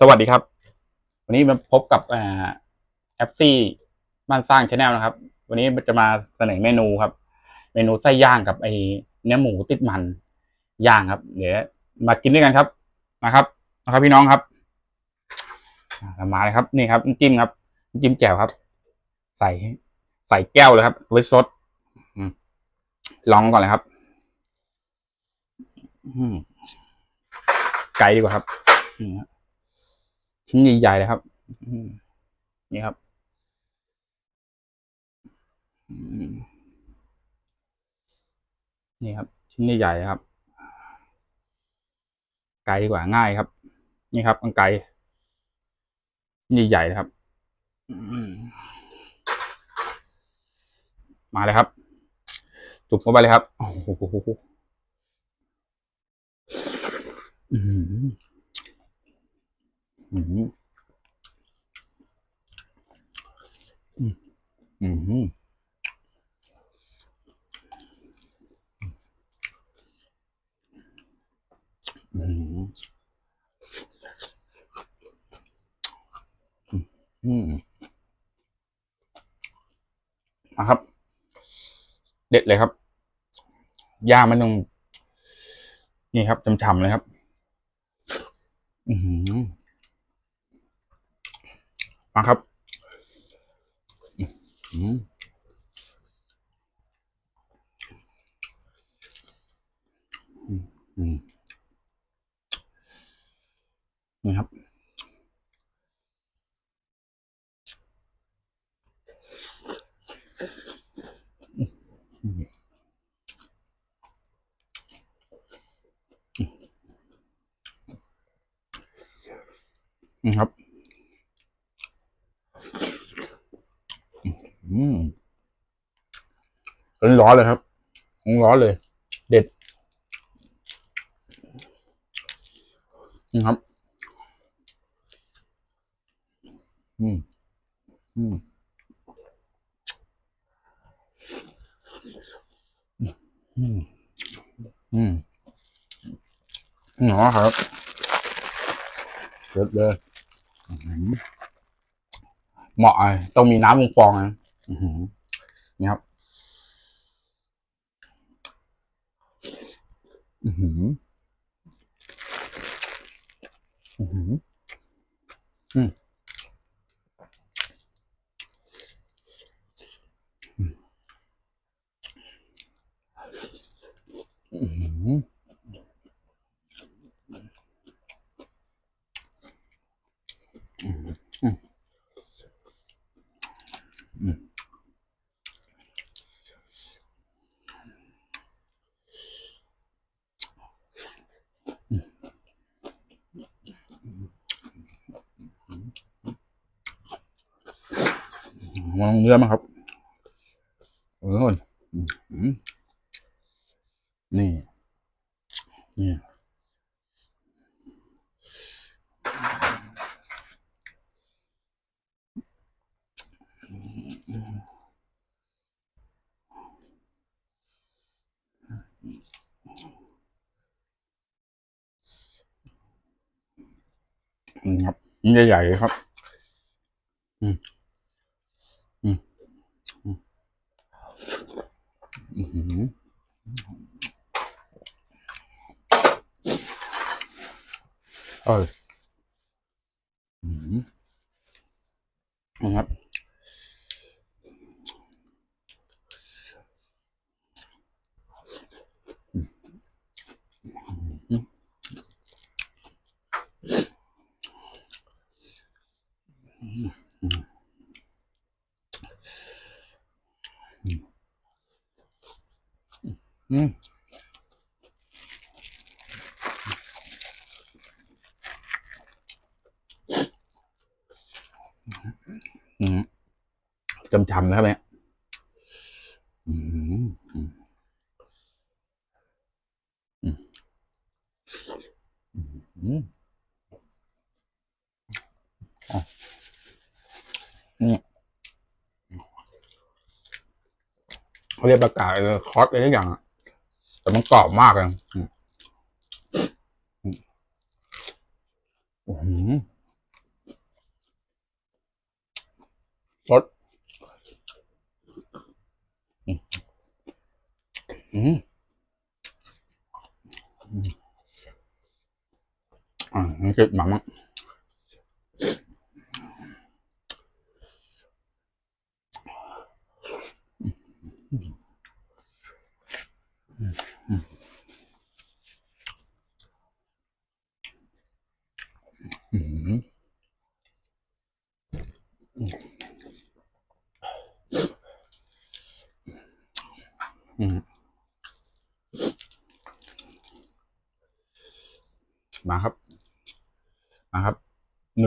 สวัสดีครับ วันนี้มาพบกับแอปซี่บ้านสร้างชาแนลนะครับ วันนี้จะมาเสนอเมนูครับ เมนูไส้ย่างกับไอเนื้อหมูติดมันย่างครับ เดี๋ยวมากินด้วยกันครับนะครับนะครับ พี่น้องครับมาเลยครับ นี่ครับน้ำจิ้มครับน้ำจิ้มแจ่วครับ ใส่ใส่แก้วเลยครับไว้ซดลองก่อนเลยครับไก่ดีกว่าครับนี่ครับ ชิ้นใหญ่ๆเลยครับนี่ครับนี่ครับ ชิ้นใหญ่ๆครับ ไกลดีกว่าง่ายครับ นี่ครับอังไกลชิ้นใหญ่ๆเลยครับมมาเลยครับ จุบเข้าไปเลยครับโอ้โห อืมอืมอืมอืมอืมอืมนะครับ เด็ดเลยครับย่างมันต้องนี่ครับฉ่ำๆเลยครับ อืม มาครับนี่ครับ ครับ อืมร้อนเลยครับร้อนเลย เด็ดนี่ครับ อืม อืมอืมอืมหนอครับเด็ดเลยอื้อหือเหมาะต้องมีน้ำวงฟองนะอื้อหือ นี่ครับอือหืออือหืออืมอือหืออืมอืมอืมล องเนื้อมาครับเออก่อนอืมอืมนี่ นี่ครับใหญ่ๆครับ อืม อืม ทำนะครับเนี่ยนี่เขาเรียกประกาศเลยคอสอะไรทุกอย่างแต่มันกรอบมากเลยรส อืมอ่าเกิอหมัง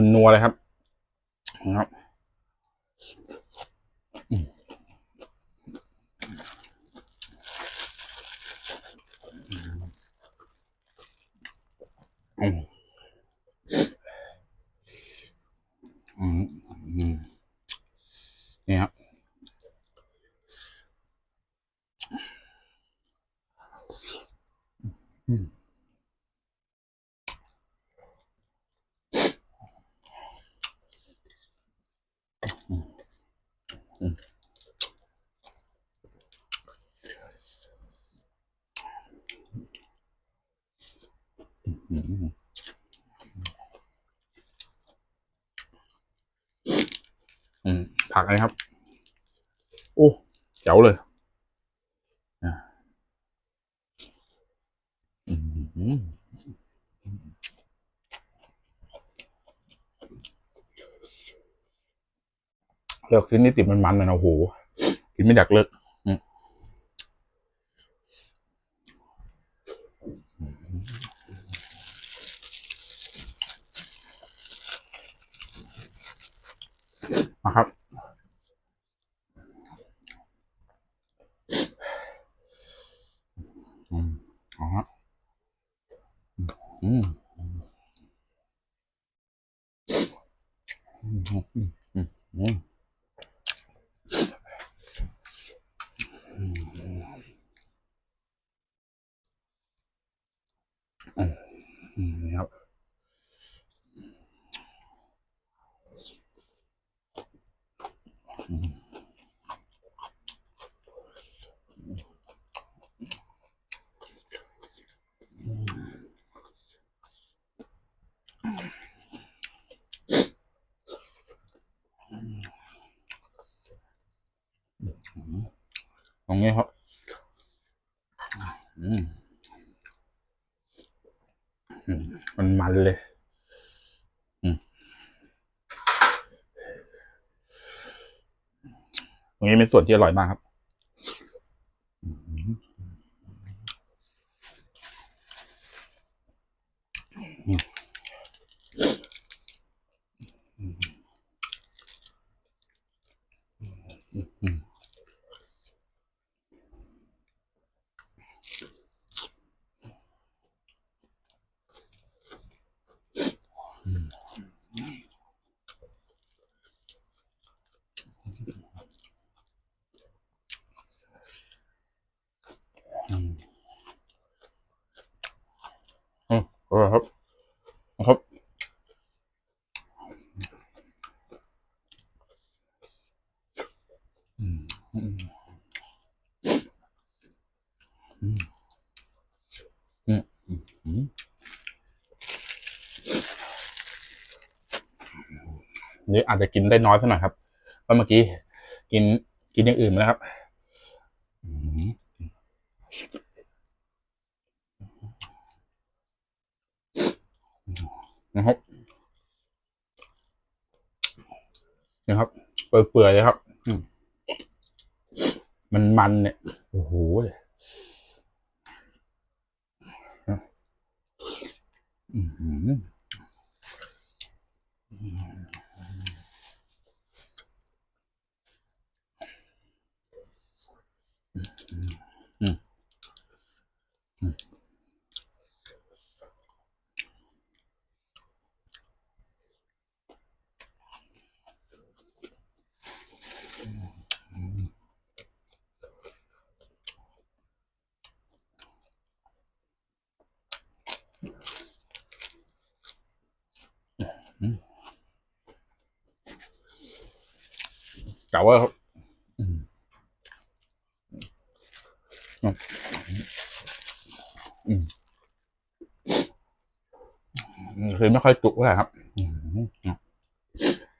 นัวนัวเลยครับนะครับอืมอืมอืมนี่ครับอืม อืม ผักอะไรครับ โอ้เจ๋วเลยอะอืมเลือกชิ้นนี้ติดมันๆเลยนะโอ้โหกินไม่อยากเลิก นะครับ อืมอ๋ออืมอืมอืมอืมอืมอืมอืมอืมนี่ครับอืม ตรงนี้ครับมันมันเลยอืมตรงนี้เป็นส่วนที่อร่อยมากครับ อืมอืมอืมอืมอืมอร่อยครับครับ อืมอืมอืมอืมอืม นี่อาจจะกินได้น้อยสักหน่อยครับเพราะเมื่อกี้ กินกินอย่างอื่นมาแล้วครับนะครับนะครับเปื่อยๆเลยครับ อืม มันมันเนี่ย โอ้โหอืม กล่ว่าคือไม่ค่อยจุกเท่ไรครับ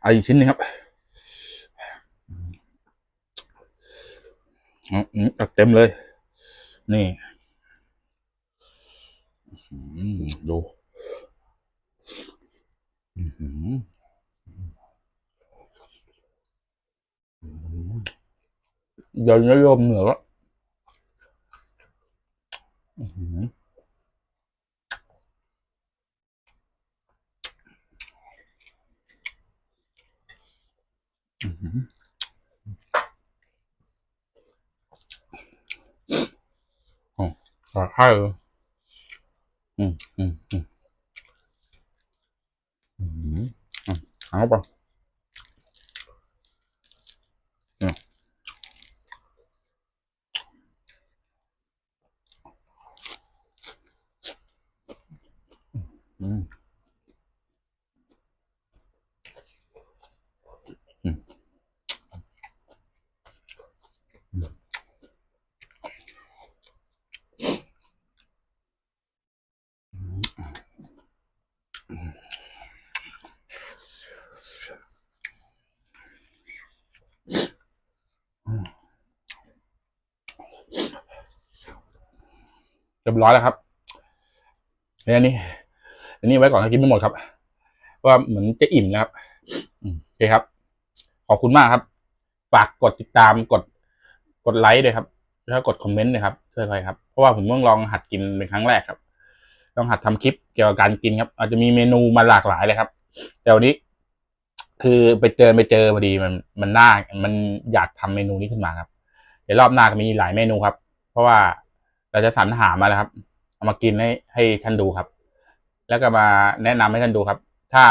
อาอีกชิ้นนึงครับอัดเต็มเลย นี่ดู อืมอืมเดี๋ยวนิยมเหนือละอืมอืมอ๋อใช่เลยอืมอืมอืมอืม อืมเอาไปอืมอืมอืมเรียบร้อยแล้วครับอันนี้ อันนี้ไว้ก่อนนะกินไม่หมดครับ ว่าเหมือนจะอิ่มนะครับโอเคครับ ขอบคุณมากครับ ฝากกดติดตามกดกดไลค์ด้วยครับ แล้วกดคอมเมนต์นะครับช่วยใครครับ เพราะว่าผมเพิ่งลองหัดกินเป็นครั้งแรกครับต้องหัดทำคลิปเกี่ยวกับการกินครับ อาจจะมีเมนูมาหลากหลายเลยครับ แต่วันนี้ คือไปเจอไปเจอพอดีมันมันน่ามันอยากทำเมนูนี้ขึ้นมาครับ เดี๋ยวรอบหน้าก็มีหลายเมนูครับ เพราะว่า เราจะสรรหามาแล้วครับ เอามากินให้ให้ท่านดูครับ แล้วก็มาแนะนำให้ท่านดูครับ ถ้า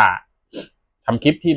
ทำคลิปที่